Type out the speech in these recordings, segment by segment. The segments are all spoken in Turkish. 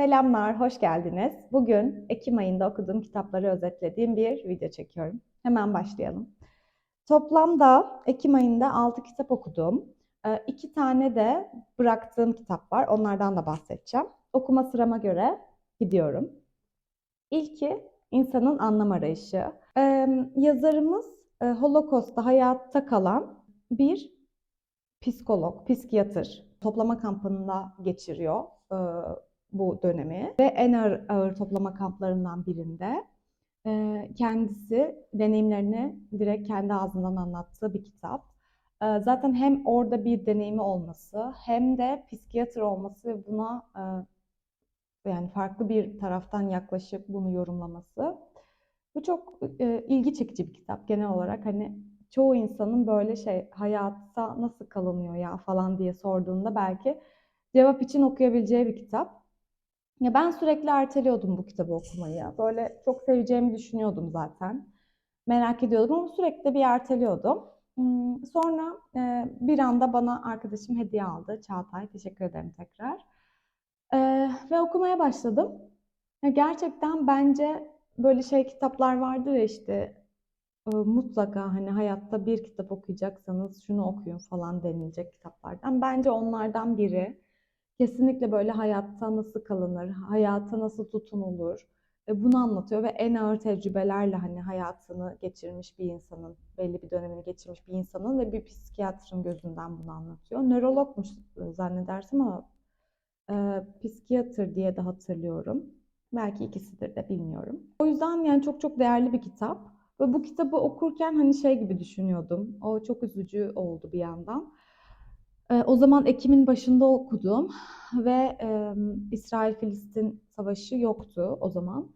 Selamlar, hoş geldiniz. Bugün Ekim ayında okuduğum kitapları özetlediğim bir video çekiyorum. Hemen başlayalım. Toplamda Ekim ayında 6 kitap okudum. 2 tane de bıraktığım kitap var. Onlardan da bahsedeceğim. Okuma sırama göre gidiyorum. İlki İnsanın Anlam Arayışı. Ee, yazarımız e, Holocaust'ta hayatta kalan bir psikolog, psikiyatr toplama kampında geçiriyor e, bu dönemi ve en ağır, ağır toplama kamplarından birinde e, kendisi deneyimlerini direkt kendi ağzından anlattığı bir kitap. E, zaten hem orada bir deneyimi olması hem de psikiyatr olması ve buna e, yani farklı bir taraftan yaklaşıp bunu yorumlaması. Bu çok e, ilgi çekici bir kitap genel olarak. Hani çoğu insanın böyle şey hayatta nasıl kalınıyor ya falan diye sorduğunda belki cevap için okuyabileceği bir kitap. Ya ben sürekli erteliyordum bu kitabı okumayı. Böyle çok seveceğimi düşünüyordum zaten. Merak ediyordum ama sürekli bir erteliyordum. Hmm, sonra e, bir anda bana arkadaşım hediye aldı. Çağatay, teşekkür ederim tekrar. E, ve okumaya başladım. Gerçekten bence böyle şey kitaplar vardır ya işte e, mutlaka hani hayatta bir kitap okuyacaksanız şunu okuyun falan denilecek kitaplardan. Bence onlardan biri. Kesinlikle böyle hayatta nasıl kalınır, hayata nasıl tutunulur e, bunu anlatıyor ve en ağır tecrübelerle hani hayatını geçirmiş bir insanın, belli bir dönemini geçirmiş bir insanın ve bir psikiyatrın gözünden bunu anlatıyor. Nörologmuş e, zannedersem ama e, psikiyatr diye de hatırlıyorum. Belki ikisidir de bilmiyorum. O yüzden yani çok çok değerli bir kitap. Ve bu kitabı okurken hani şey gibi düşünüyordum. O çok üzücü oldu bir yandan. Ee, o zaman Ekim'in başında okudum ve e, İsrail-Filistin savaşı yoktu o zaman.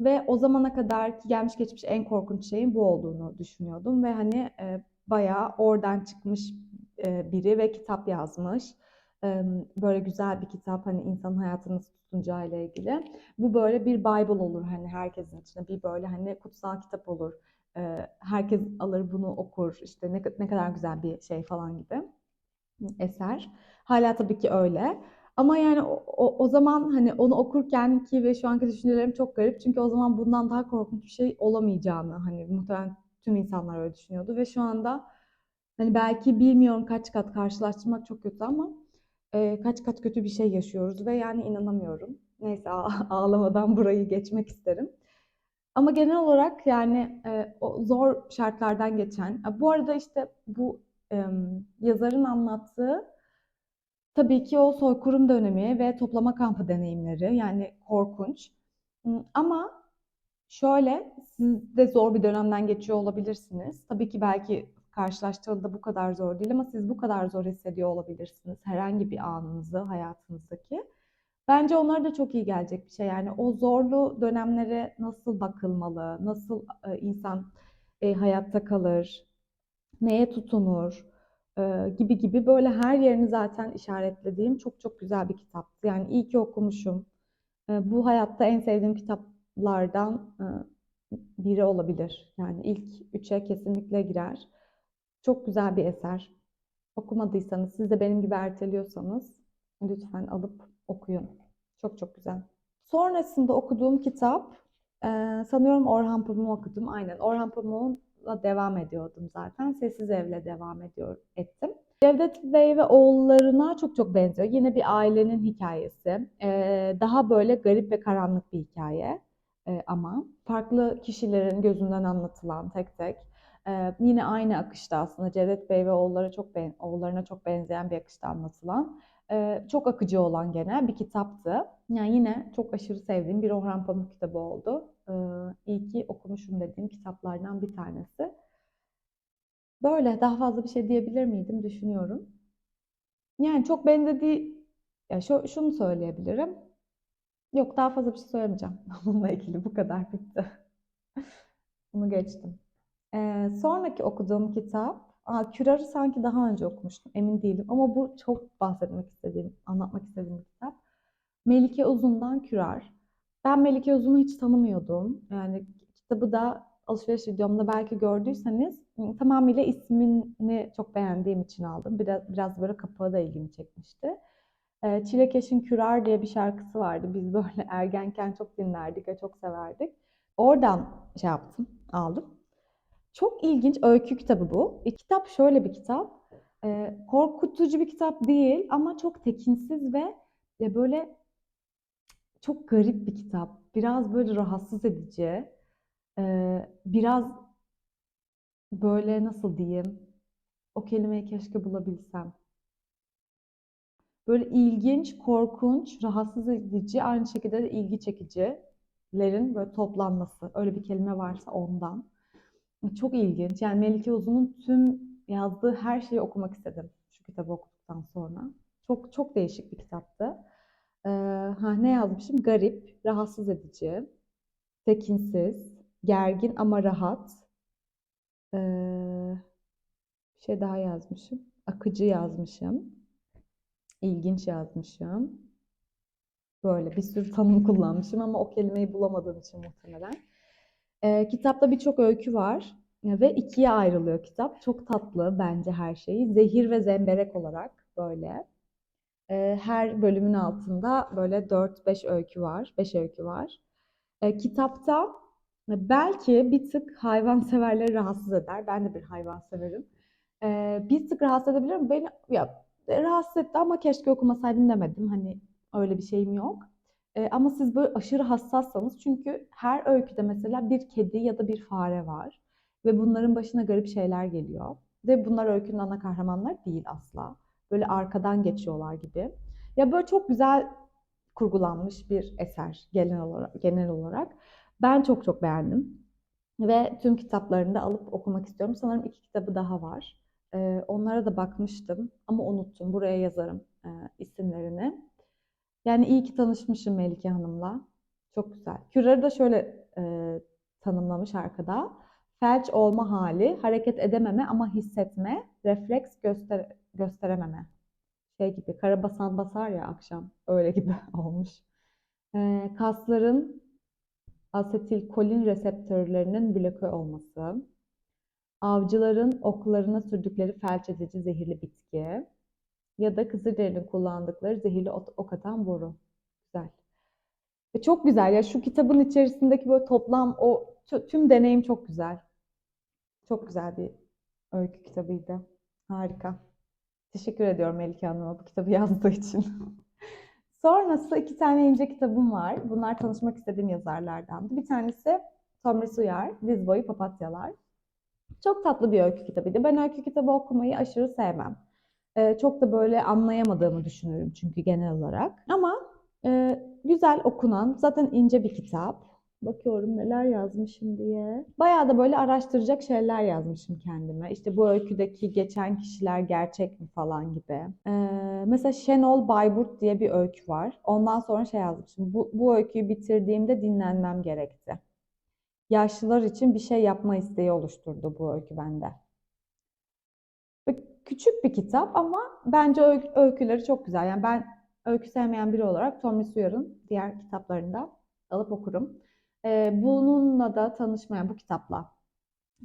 Ve o zamana kadar gelmiş geçmiş en korkunç şeyin bu olduğunu düşünüyordum. Ve hani e, bayağı oradan çıkmış e, biri ve kitap yazmış. E, böyle güzel bir kitap hani insanın hayatını nasıl tutunacağı ile ilgili. Bu böyle bir Bible olur hani herkesin içinde. Bir böyle hani kutsal kitap olur. E, herkes alır bunu okur. İşte ne, ne kadar güzel bir şey falan gibi eser. Hala tabii ki öyle. Ama yani o, o, o zaman hani onu okurken ki ve şu anki düşüncelerim çok garip. Çünkü o zaman bundan daha korkunç bir şey olamayacağını hani muhtemelen tüm insanlar öyle düşünüyordu. Ve şu anda hani belki bilmiyorum kaç kat karşılaştırmak çok kötü ama e, kaç kat kötü bir şey yaşıyoruz ve yani inanamıyorum. Neyse ağlamadan burayı geçmek isterim. Ama genel olarak yani e, o zor şartlardan geçen. Bu arada işte bu yazarın anlattığı tabii ki o soykırım dönemi ve toplama kampı deneyimleri yani korkunç. Ama şöyle siz de zor bir dönemden geçiyor olabilirsiniz. Tabii ki belki karşılaştığında bu kadar zor değil ama siz bu kadar zor hissediyor olabilirsiniz herhangi bir anınızı hayatınızdaki. Bence onlara da çok iyi gelecek bir şey. Yani o zorlu dönemlere nasıl bakılmalı, nasıl insan e, hayatta kalır, neye tutunur e, gibi gibi böyle her yerini zaten işaretlediğim çok çok güzel bir kitaptı. Yani iyi ki okumuşum. E, bu hayatta en sevdiğim kitaplardan e, biri olabilir. Yani ilk üçe kesinlikle girer. Çok güzel bir eser. Okumadıysanız, siz de benim gibi erteliyorsanız lütfen alıp okuyun. Çok çok güzel. Sonrasında okuduğum kitap e, sanıyorum Orhan Pamuk'u okudum. Aynen Orhan Pamuk'la devam ediyordum zaten. Sessiz Ev'le devam ediyor ettim. Cevdet Bey ve oğullarına çok çok benziyor. Yine bir ailenin hikayesi. E, daha böyle garip ve karanlık bir hikaye e, ama farklı kişilerin gözünden anlatılan tek tek. Ee, yine aynı akışta aslında Cevdet Bey ve oğullara çok ben, oğullarına çok benzeyen bir akışta anlatılan çok akıcı olan genel bir kitaptı. Yani yine çok aşırı sevdiğim bir Orhan Pamuk kitabı oldu. E, iyi ki okumuşum dediğim kitaplardan bir tanesi. Böyle daha fazla bir şey diyebilir miydim düşünüyorum. Yani çok benzediği, ya şu, şunu söyleyebilirim. Yok daha fazla bir şey söylemeyeceğim. Bununla ilgili bu kadar bitti. Bunu geçtim. Ee, sonraki okuduğum kitap Aa, Kürar'ı sanki daha önce okumuştum, emin değilim. Ama bu çok bahsetmek istediğim, anlatmak istediğim bir kitap. Melike Uzun'dan Kürar. Ben Melike Uzun'u hiç tanımıyordum. Yani kitabı da alışveriş videomda belki gördüyseniz ıı, tamamıyla ismini çok beğendiğim için aldım. Biraz, biraz böyle kapağı da ilgimi çekmişti. Ee, Çilekeş'in Kürar diye bir şarkısı vardı. Biz böyle ergenken çok dinlerdik ve çok severdik. Oradan şey yaptım, aldım. Çok ilginç öykü kitabı bu. E, kitap şöyle bir kitap. E, korkutucu bir kitap değil ama çok tekinsiz ve e, böyle çok garip bir kitap. Biraz böyle rahatsız edici. E, biraz böyle nasıl diyeyim? O kelimeyi keşke bulabilsem. Böyle ilginç, korkunç, rahatsız edici, aynı şekilde de ilgi çekicilerin böyle toplanması. Öyle bir kelime varsa ondan. Çok ilginç. Yani Melike Uzun'un tüm yazdığı her şeyi okumak istedim şu kitabı okuduktan sonra. Çok çok değişik bir kitaptı. Ee, ha, ne yazmışım? Garip, rahatsız edici, tekinsiz, gergin ama rahat. Ee, bir şey daha yazmışım. Akıcı yazmışım. İlginç yazmışım. Böyle bir sürü tanım kullanmışım ama o kelimeyi bulamadığım için muhtemelen. Ee, kitapta birçok öykü var ve ikiye ayrılıyor kitap. Çok tatlı bence her şeyi. Zehir ve zemberek olarak böyle. Ee, her bölümün altında böyle 4-5 öykü var. 5 öykü var. Ee, kitapta belki bir tık hayvanseverleri rahatsız eder. Ben de bir hayvan severim. Ee, bir tık rahatsız edebilir mi? Beni ya, rahatsız etti ama keşke okumasaydım demedim. Hani öyle bir şeyim yok. E, ama siz böyle aşırı hassassanız çünkü her öyküde mesela bir kedi ya da bir fare var ve bunların başına garip şeyler geliyor. Ve bunlar öykünün ana kahramanlar değil asla. Böyle arkadan geçiyorlar gibi. Ya böyle çok güzel kurgulanmış bir eser genel olarak. Genel olarak. Ben çok çok beğendim. Ve tüm kitaplarını da alıp okumak istiyorum. Sanırım iki kitabı daha var. Ee, onlara da bakmıştım ama unuttum. Buraya yazarım e, isimlerini. Yani iyi ki tanışmışım Melike Hanım'la. Çok güzel. Kürarı da şöyle e, tanımlamış arkada. Felç olma hali, hareket edememe ama hissetme, refleks göster gösterememe. Şey gibi, karabasan basar ya akşam. Öyle gibi olmuş. E, kasların asetilkolin reseptörlerinin bloke olması. Avcıların oklarına sürdükleri felç edici zehirli bitki ya da Kızılderili'nin kullandıkları zehirli ok atan boru. Güzel. Ve çok güzel ya şu kitabın içerisindeki böyle toplam o tüm deneyim çok güzel. Çok güzel bir öykü kitabıydı. Harika. Teşekkür ediyorum Melike Hanım'a bu kitabı yazdığı için. Sonrası iki tane ince kitabım var. Bunlar tanışmak istediğim yazarlardandı. Bir tanesi Tomris Uyar, Diz Boyu Papatyalar. Çok tatlı bir öykü kitabıydı. Ben öykü kitabı okumayı aşırı sevmem. Ee, çok da böyle anlayamadığımı düşünüyorum çünkü genel olarak. Ama e, güzel okunan, zaten ince bir kitap. Bakıyorum neler yazmışım diye. Bayağı da böyle araştıracak şeyler yazmışım kendime. İşte bu öyküdeki geçen kişiler gerçek mi falan gibi. Ee, mesela Şenol Bayburt diye bir öykü var. Ondan sonra şey yazmışım. Bu, bu öyküyü bitirdiğimde dinlenmem gerekti. Yaşlılar için bir şey yapma isteği oluşturdu bu öykü bende. Küçük bir kitap ama bence öyküleri çok güzel. Yani ben öykü sevmeyen biri olarak Tommy Sawyer'ın diğer kitaplarında alıp okurum. Ee, bununla da tanışmayan bu kitapla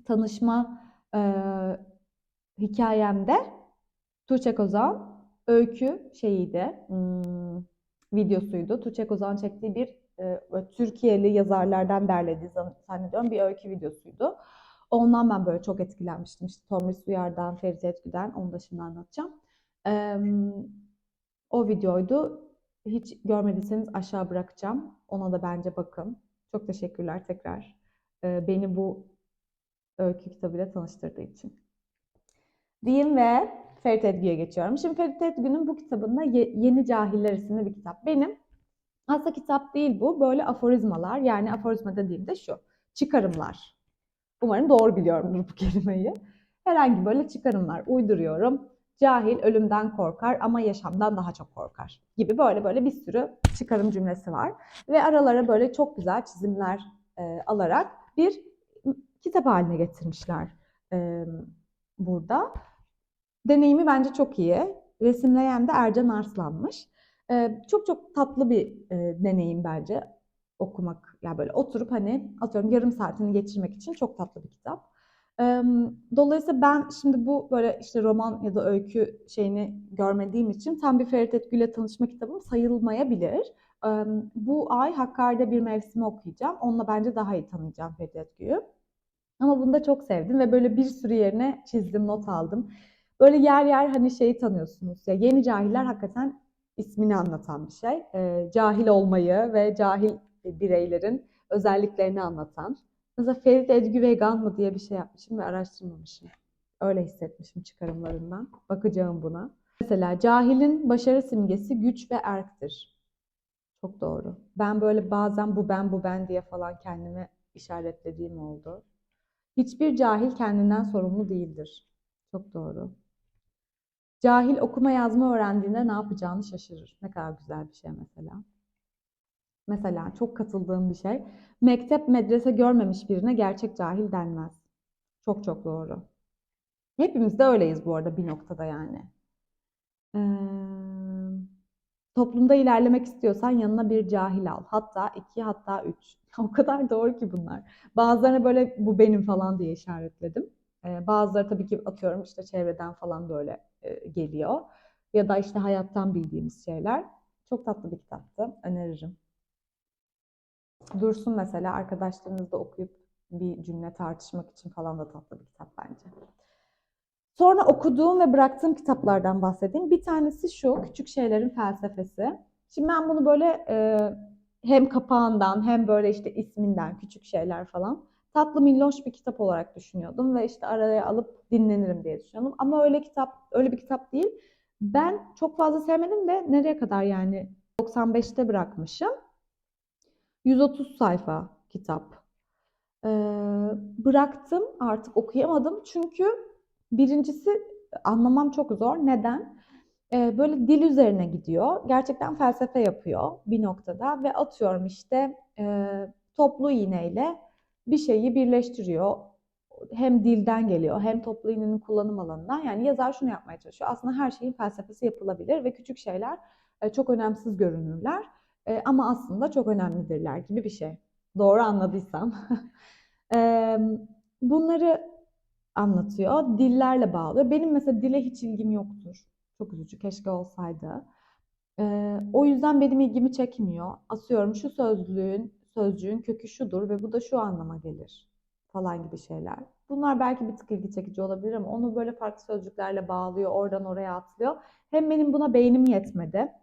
tanışma e, hikayemde Tuğçe Kozan öykü şeyiydi, hmm, videosuydu. Tuğçe Kozan çektiği bir e, Türkiye'li yazarlardan derlediği zannediyorum bir öykü videosuydu. Ondan ben böyle çok etkilenmiştim. İşte Tomris Uyar'dan, Ferit Etgü'den, onu da şimdi anlatacağım. Ee, o videoydu. Hiç görmediyseniz aşağı bırakacağım. Ona da bence bakın. Çok teşekkürler tekrar. Ee, beni bu öykü kitabıyla tanıştırdığı için. Diyeyim ve Ferit Edgü'ye geçiyorum. Şimdi Ferit Edgü'nün bu kitabında Ye Yeni Cahiller isimli bir kitap. Benim aslında kitap değil bu. Böyle aforizmalar yani aforizma dediğimde şu. Çıkarımlar. Umarım doğru biliyorumdur bu kelimeyi. Herhangi böyle çıkarımlar uyduruyorum. Cahil ölümden korkar ama yaşamdan daha çok korkar gibi böyle böyle bir sürü çıkarım cümlesi var. Ve aralara böyle çok güzel çizimler e, alarak bir kitap haline getirmişler e, burada. Deneyimi bence çok iyi. Resimleyen de Ercan Arslan'mış. E, çok çok tatlı bir e, deneyim bence okumak. Yani böyle oturup hani atıyorum yarım saatini geçirmek için çok tatlı bir kitap. Dolayısıyla ben şimdi bu böyle işte roman ya da öykü şeyini görmediğim için tam bir Ferit Etgü ile tanışma kitabım sayılmayabilir. Bu ay Hakkari'de bir mevsimi okuyacağım. Onunla bence daha iyi tanıyacağım Ferit Etgü'yü. Ama bunu da çok sevdim ve böyle bir sürü yerine çizdim, not aldım. Böyle yer yer hani şeyi tanıyorsunuz ya yeni cahiller hakikaten ismini anlatan bir şey. Cahil olmayı ve cahil bireylerin özelliklerini anlatan. Mesela Ferit Edgü vegan mı diye bir şey yapmışım ve araştırmamışım. Öyle hissetmişim çıkarımlarından. Bakacağım buna. Mesela cahilin başarı simgesi güç ve erktir. Çok doğru. Ben böyle bazen bu ben bu ben diye falan kendime işaretlediğim oldu. Hiçbir cahil kendinden sorumlu değildir. Çok doğru. Cahil okuma yazma öğrendiğinde ne yapacağını şaşırır. Ne kadar güzel bir şey mesela. Mesela çok katıldığım bir şey. Mektep, medrese görmemiş birine gerçek cahil denmez. Çok çok doğru. Hepimiz de öyleyiz bu arada bir noktada yani. Ee, toplumda ilerlemek istiyorsan yanına bir cahil al. Hatta iki, hatta üç. O kadar doğru ki bunlar. Bazılarına böyle bu benim falan diye işaretledim. Ee, bazıları tabii ki atıyorum işte çevreden falan böyle e, geliyor. Ya da işte hayattan bildiğimiz şeyler. Çok tatlı bir kitaptı. Öneririm. Dursun mesela arkadaşlarınızla okuyup bir cümle tartışmak için falan da tatlı bir kitap bence. Sonra okuduğum ve bıraktığım kitaplardan bahsedeyim. Bir tanesi şu, Küçük Şeylerin Felsefesi. Şimdi ben bunu böyle e, hem kapağından hem böyle işte isminden küçük şeyler falan tatlı minnoş bir kitap olarak düşünüyordum ve işte araya alıp dinlenirim diye düşünüyordum. Ama öyle kitap, öyle bir kitap değil. Ben çok fazla sevmedim ve nereye kadar yani 95'te bırakmışım. 130 sayfa kitap. Ee, bıraktım artık okuyamadım çünkü birincisi anlamam çok zor. Neden? Ee, böyle dil üzerine gidiyor. Gerçekten felsefe yapıyor bir noktada ve atıyorum işte e, toplu iğneyle bir şeyi birleştiriyor. Hem dilden geliyor hem toplu iğnenin kullanım alanından. Yani yazar şunu yapmaya çalışıyor. Aslında her şeyin felsefesi yapılabilir ve küçük şeyler e, çok önemsiz görünürler. E, ama aslında çok önemlidirler gibi bir şey. Doğru anladıysam. E, bunları anlatıyor. Dillerle bağlıyor. Benim mesela dile hiç ilgim yoktur. Çok üzücü. Keşke olsaydı. E, o yüzden benim ilgimi çekmiyor. Asıyorum şu sözlüğün, sözcüğün kökü şudur ve bu da şu anlama gelir falan gibi şeyler. Bunlar belki bir tık ilgi çekici olabilir ama onu böyle farklı sözcüklerle bağlıyor, oradan oraya atlıyor. Hem benim buna beynim yetmedi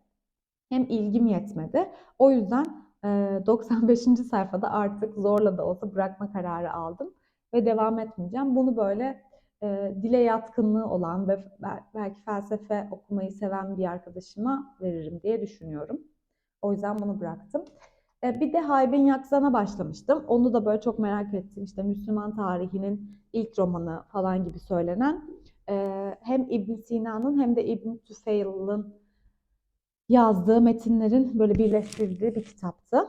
hem ilgim yetmedi. O yüzden 95. sayfada artık zorla da olsa bırakma kararı aldım ve devam etmeyeceğim. Bunu böyle dile yatkınlığı olan ve belki felsefe okumayı seven bir arkadaşıma veririm diye düşünüyorum. O yüzden bunu bıraktım. Bir de Haybin Yakzan'a başlamıştım. Onu da böyle çok merak ettim. İşte Müslüman tarihinin ilk romanı falan gibi söylenen. Hem İbn Sina'nın hem de İbn Tüfeil'in yazdığı metinlerin böyle birleştirildiği bir kitaptı.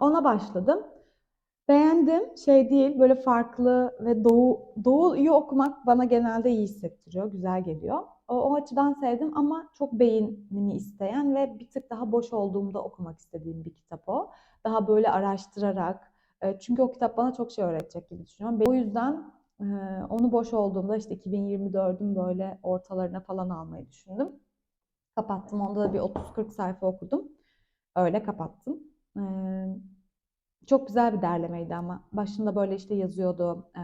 Ona başladım. Beğendim. Şey değil, böyle farklı ve doğu, doğuyu okumak bana genelde iyi hissettiriyor, güzel geliyor. O, o açıdan sevdim ama çok beynimi isteyen ve bir tık daha boş olduğumda okumak istediğim bir kitap o. Daha böyle araştırarak, çünkü o kitap bana çok şey öğretecek gibi düşünüyorum. O yüzden onu boş olduğumda işte 2024'ün böyle ortalarına falan almayı düşündüm. Kapattım. Onda da bir 30-40 sayfa okudum. Öyle kapattım. Ee, çok güzel bir derlemeydi ama başında böyle işte yazıyordu. Ee,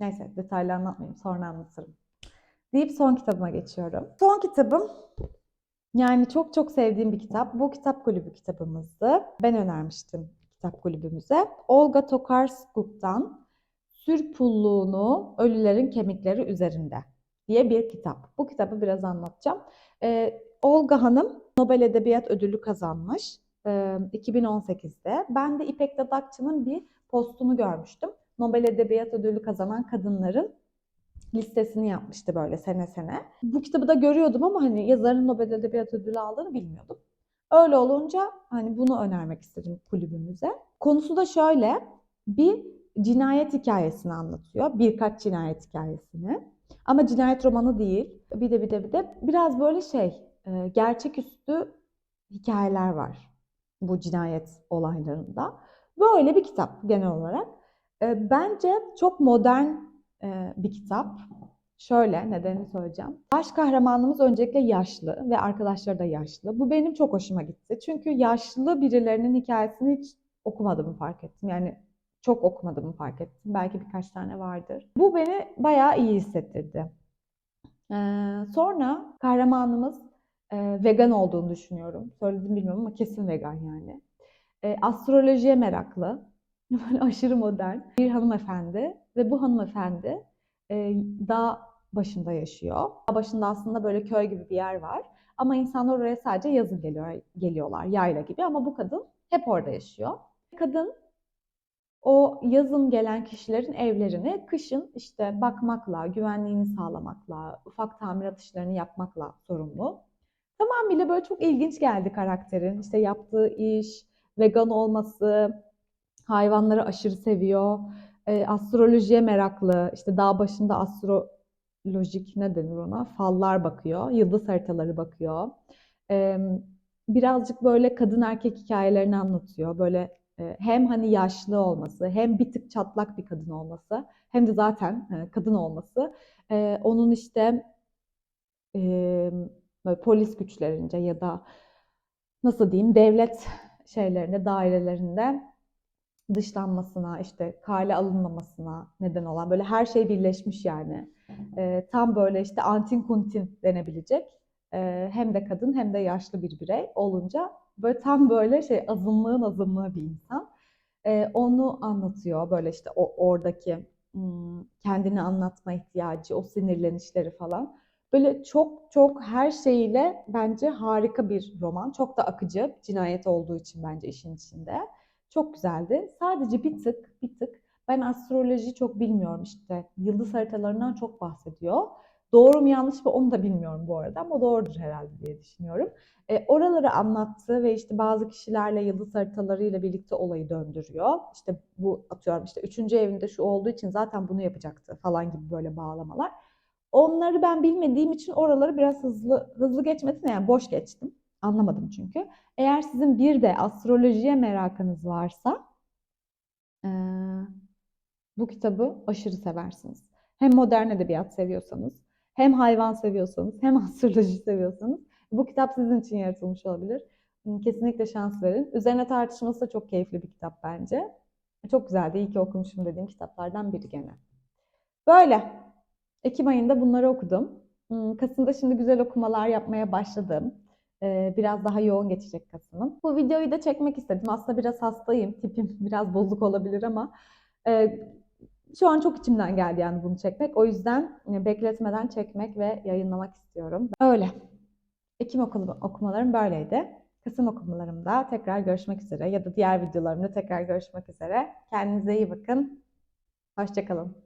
neyse detaylı anlatmayayım. Sonra anlatırım. Deyip son kitabıma geçiyorum. Son kitabım yani çok çok sevdiğim bir kitap. Bu kitap kulübü kitabımızdı. Ben önermiştim kitap kulübümüze. Olga Tokarskuk'tan Sür Ölülerin Kemikleri Üzerinde diye bir kitap. Bu kitabı biraz anlatacağım. Ee, Olga Hanım Nobel Edebiyat Ödülü kazanmış e, 2018'de. Ben de İpek Dadakçı'nın bir postunu görmüştüm. Nobel Edebiyat Ödülü kazanan kadınların listesini yapmıştı böyle sene sene. Bu kitabı da görüyordum ama hani yazarın Nobel Edebiyat Ödülü aldığını bilmiyordum. Öyle olunca hani bunu önermek istedim kulübümüze. Konusu da şöyle. Bir cinayet hikayesini anlatıyor. Birkaç cinayet hikayesini. Ama cinayet romanı değil. Bir de bir de bir de biraz böyle şey e, gerçeküstü hikayeler var bu cinayet olaylarında. Böyle bir kitap genel olarak. E, bence çok modern e, bir kitap. Şöyle nedenini söyleyeceğim. Baş kahramanımız öncelikle yaşlı ve arkadaşları da yaşlı. Bu benim çok hoşuma gitti. Çünkü yaşlı birilerinin hikayesini hiç okumadığımı fark ettim. Yani çok okumadığımı fark ettim. Belki birkaç tane vardır. Bu beni bayağı iyi hissettirdi. Ee, sonra kahramanımız e, vegan olduğunu düşünüyorum. Söyledim bilmiyorum ama kesin vegan yani. E, astrolojiye meraklı. Böyle aşırı modern bir hanımefendi ve bu hanımefendi e, dağ başında yaşıyor. Dağ başında aslında böyle köy gibi bir yer var. Ama insanlar oraya sadece yazın geliyor, geliyorlar, yayla gibi. Ama bu kadın hep orada yaşıyor. Kadın o yazın gelen kişilerin evlerini kışın işte bakmakla, güvenliğini sağlamakla, ufak tamirat işlerini yapmakla sorumlu. Tamamıyla böyle çok ilginç geldi karakterin. İşte yaptığı iş, vegan olması, hayvanları aşırı seviyor, e, astrolojiye meraklı, işte dağ başında astrolojik ne denir ona? Fallar bakıyor, yıldız haritaları bakıyor. E, birazcık böyle kadın erkek hikayelerini anlatıyor. Böyle hem hani yaşlı olması, hem bir tık çatlak bir kadın olması, hem de zaten e, kadın olması. E, onun işte böyle polis güçlerince ya da nasıl diyeyim devlet şeylerinde, dairelerinde dışlanmasına, işte kale alınmamasına neden olan böyle her şey birleşmiş yani. E, tam böyle işte antin kuntin denebilecek hem de kadın hem de yaşlı bir birey olunca böyle tam böyle şey azınlığın azınlığı bir insan. Onu anlatıyor böyle işte oradaki kendini anlatma ihtiyacı, o sinirlenişleri falan. Böyle çok çok her şeyiyle bence harika bir roman. Çok da akıcı, cinayet olduğu için bence işin içinde. Çok güzeldi. Sadece bir tık, bir tık ben astroloji çok bilmiyorum işte. Yıldız haritalarından çok bahsediyor. Doğru mu yanlış mı onu da bilmiyorum bu arada ama doğrudur herhalde diye düşünüyorum. E, oraları anlattı ve işte bazı kişilerle yıldız haritalarıyla birlikte olayı döndürüyor. İşte bu atıyorum işte üçüncü evinde şu olduğu için zaten bunu yapacaktı falan gibi böyle bağlamalar. Onları ben bilmediğim için oraları biraz hızlı hızlı geçmedim yani boş geçtim. Anlamadım çünkü. Eğer sizin bir de astrolojiye merakınız varsa e, bu kitabı aşırı seversiniz. Hem modern edebiyat seviyorsanız, hem hayvan seviyorsanız, hem astroloji seviyorsanız bu kitap sizin için yaratılmış olabilir. Kesinlikle şans verin. Üzerine tartışması da çok keyifli bir kitap bence. Çok güzeldi. İyi ki okumuşum dediğim kitaplardan biri gene. Böyle. Ekim ayında bunları okudum. Kasım'da şimdi güzel okumalar yapmaya başladım. Ee, biraz daha yoğun geçecek Kasım'ın. Bu videoyu da çekmek istedim. Aslında biraz hastayım. Tipim biraz bozuk olabilir ama e, şu an çok içimden geldi yani bunu çekmek. O yüzden e, bekletmeden çekmek ve yayınlamak istiyorum. Öyle. Ekim okumalarım böyleydi. Kasım okumalarımda tekrar görüşmek üzere ya da diğer videolarımda tekrar görüşmek üzere. Kendinize iyi bakın. Hoşçakalın.